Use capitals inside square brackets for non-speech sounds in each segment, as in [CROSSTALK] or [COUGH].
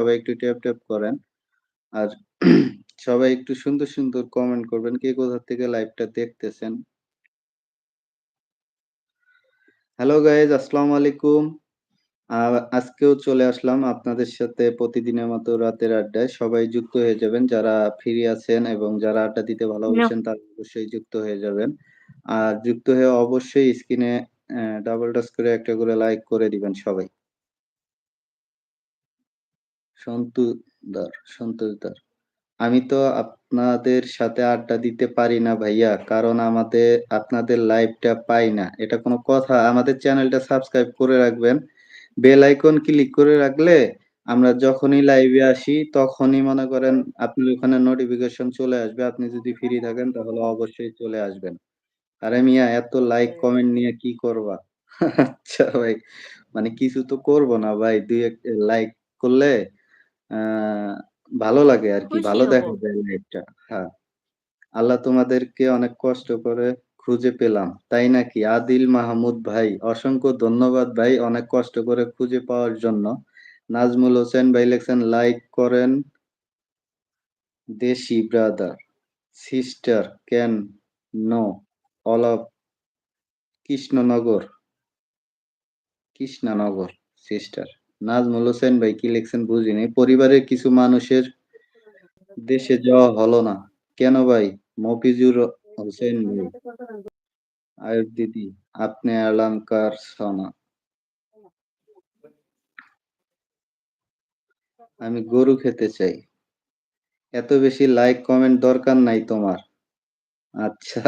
সবাই একটু tap, tap করেন। আর [CLEARS THROAT] সবাই একটু সুন্দর, সুন্দর কমেন্ট করবেন। কে কোথা থেকে লাইভটা দেখতেছেন? হ্যালো গাইজ আসসালামু আলাইকুম। আজকেও চলে আসলাম আপনাদের সাথে প্রতিদিনের মতো রাতের আড্ডায়। সবাই যুক্ত হয়ে যাবেন যারা ফ্রি আছেন এবং যারা আড্ডা দিতে ভালোবাসেন তারা অবশ্যই যুক্ত হয়ে যাবেন। আর যুক্ত হয়ে অবশ্যই স্ক্রিনে ডাবল টাচ করে একটা করে লাইক করে দিবেন সবাই। সন্তু দার সন্তোষ দার। আমি তো আপনাদের সাথে আড্ডা দিতে পারি না ভাইয়া। কারণ আমাদের, আপনাদের লাইভটা পাই না। এটা কোনো কথা? আমাদের চ্যানেলটা সাবস্ক্রাইব করে রাখবেন। বেল আইকন ক্লিক করে রাখলে আমরা যখনই লাইভে আসি, তখনই মনে করেন আপনি ওখানে নোটিফিকেশন চলে আসবে। আপনি যদি ফ্রি থাকেন তাহলে অবশ্যই চলে আসবেন। আরে মিয়া, এত লাইক কমেন্ট নিয়ে কি করবা? [LAUGHS] আচ্ছা ভাই। মানে কিছু তো করব না ভাই। ২-১ লাইক করলে ভালো লাগে আরকি। খুশি ভালো দেখা যায় লাইভটা। হ্যাঁ। আল্লাহ তোমাদেরকে অনেক কষ্ট করে খুঁজে পেলাম। তাই নাকি? আদিল মাহমুদ ভাই, অসংখ্য ধন্যবাদ ভাই অনেক কষ্ট করে খুঁজে পাওয়ার জন্য। নাজমুল হোসেন ভাই লিখছেন লাইক করেন। দেশি brother, sister can know all of Krishnanagar. Krishnanagar sister. Nazmul Hossain ভাই কি লিখছেন বুঝি নাই। পরিবারের কিছু মানুষের দেশে যাওয়া হলো না। কেন ভাই? মফিজুর হোসেন ভাই। আয়ুর দিদি, আপনি অলংকার সোনা। আমি গরু খেতে চাই। এত বেশি লাইক কমেন্ট দরকার নাই তোমার। আচ্ছা,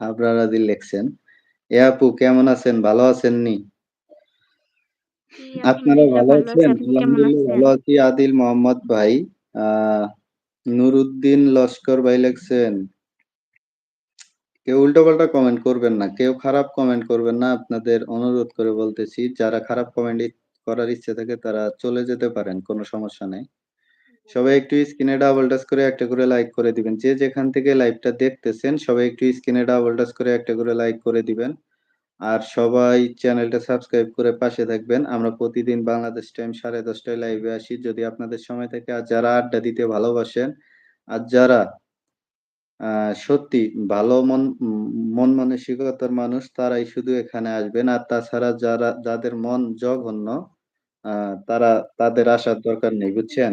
আবরার আদিল লিখছেন। এ আপু কেমন আছেন? ভালো আছেন জি, আপনারা ভালো আছেন? আলহামদুলিল্লাহ ভালো আছি। আদিল মোহাম্মদ ভাই। নুরুদ্দিন লস্কর ভাই লিখছেন। কেউ উল্টো-পাল্টা কমেন্ট করবেন না। কেউ খারাপ কমেন্ট করবেন না। আপনাদের অনুরোধ করে বলতেছি। যারা খারাপ কমেন্ট করার ইচ্ছে থাকে তারা চলে যেতে পারেন। কোনো সমস্যা নেই সবাই একটু স্ক্রিনে ডাবল টাচ করে একটা করে লাইক করে দিবেন। যে যেখান থেকে লাইভটা দেখতেছেন সবাই একটু স্ক্রিনে ডাবল টাচ করে একটা করে লাইক করে দিবেন। আর সবাই চ্যানেলটা সাবস্ক্রাইব করে পাশে থাকবেন। আমরা প্রতিদিন বাংলাদেশ টাইম 10:30 টায় লাইভে আসি। যদি আপনাদের সময় থাকে আর যারা আড্ডা দিতে ভালোবাসেন, আর যারা সত্যি ভালো মন মন মানসিকতার মানুষ তারাই শুধু এখানে আসবেন। আর তাছাড়া যারা যাদের মন জঘন্য তারা তাদের আসার দরকার নেই। বুঝছেন?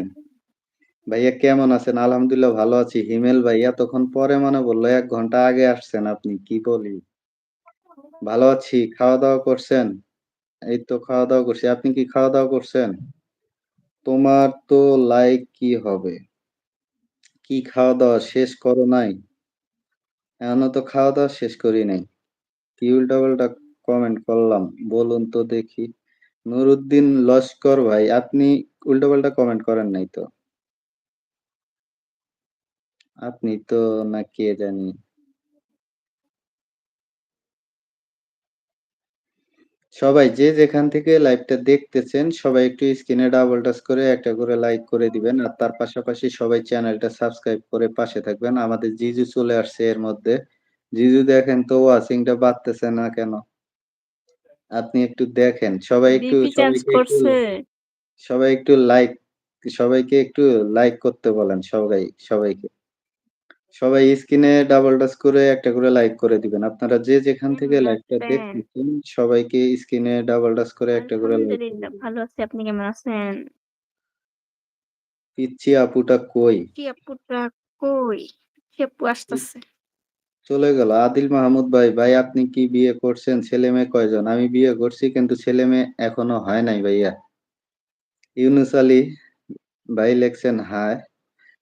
ভাইয়া কেমন আছেন? আলহামদুলিল্লাহ ভালো আছি। হিমেল ভাইয়া এতক্ষণ পরে মনে পড়ল ১ ঘণ্টা আগে আসছেন আপনি। কি বলি? ভালো আছি। খাওয়া-দাওয়া করছেন? এই তো খাওয়া-দাওয়া করছি। আপনি কি খাওয়া-দাওয়া করছেন? তোমার তো লাইক কি হবে? কি খাওয়া-দাওয়া শেষ করো নাই? এখনও তো খাওয়া-দাওয়া শেষ করি নাই। কি উল্টা-পাল্টা কমেন্ট করলাম? বলুন তো দেখি। নুরুদ্দিন লস্কর ভাই, আপনি উল্টা-পাল্টা কমেন্ট করেন নাই তো? আপনি তো না কে জানি? সবাই যে যেখান থেকে লাইভটা দেখতেছেন সবাই একটু স্ক্রিনে ডাবল টাচ করে একটা করে লাইক করে দিবেন। আর তার পাশাপাশি সবাই চ্যানেলটা সাবস্ক্রাইব করে পাশে থাকবেন। আমাদের জিজু চলে আসছে এর মধ্যে। জিজু দেখেন তো ওয়াচিংটা বাড়তেছে না কেন? আপনি একটু দেখেন। সবাই একটু। সবাই একটু লাইক সবাইকে একটু লাইক করতে বলেন সবাই সবাইকে। সবাই স্ক্রিনে ডাবল টাচ করে একটা করে লাইক করে দিবেন। আপনারা যে যেখান থেকে আছেন? দেখতেছেন সবাইকে স্ক্রিনে ডাবল টাচ করে একটা করে লাইক ভালো আছি। আপনি কেমন আছেন? পিচ্চি আপুটা কই? কি আপুটা কই? কি আপু আসতেছে। চলে গেল। আদিল মাহমুদ ভাই, ভাই আপনি কি বিয়ে করছেন? ছেলে-মেয়ে কয়জন? আমি বিয়ে করছি কিন্তু ছেলে-মেয়ে এখনও হয় নাই ভাইয়া। ইউনুস আলী ভাই লিখছেন হাই।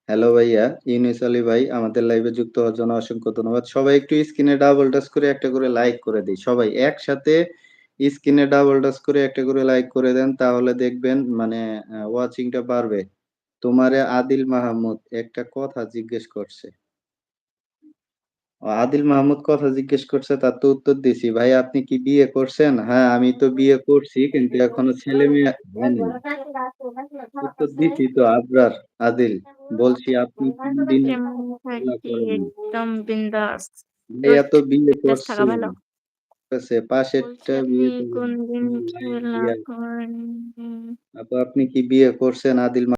হ্যালো ভাইয়া। ইউনুস আলী ভাই আমাদের লাইভে যুক্ত হওয়ার জন্য অসংখ্য ধন্যবাদ। সবাই একটু স্ক্রিনে ডাবল টাচ করে একটা করে লাইক করে দেই। সবাই একসাথে স্ক্রিনে ডাবল টাচ করে একটা করে লাইক করে দেন তাহলে দেখবেন মানে ওয়াচিংটা বাড়বে। তোমারে আদিল মাহমুদ একটা কথা জিজ্ঞেস করছে। আদিল মাহমুদ কথা জিজ্ঞেস করছে তার তো উত্তর দিছি। ভাই আপনি কি বিয়ে করছেন? হ্যাঁ, আমি তো বিয়ে করছি কিন্তু এখনও ছেলে-মেয়ে হয় উত্তর দিছি তো আবরার, আদিল। বলছি আপনি তিন দিন। একদম বিন্দাস। ভাইয়া তো বিয়ে করছে। আছে পাশেরটা বিয়ে কোন খেলা আপু আপনি কি বিয়ে করছেন আদিল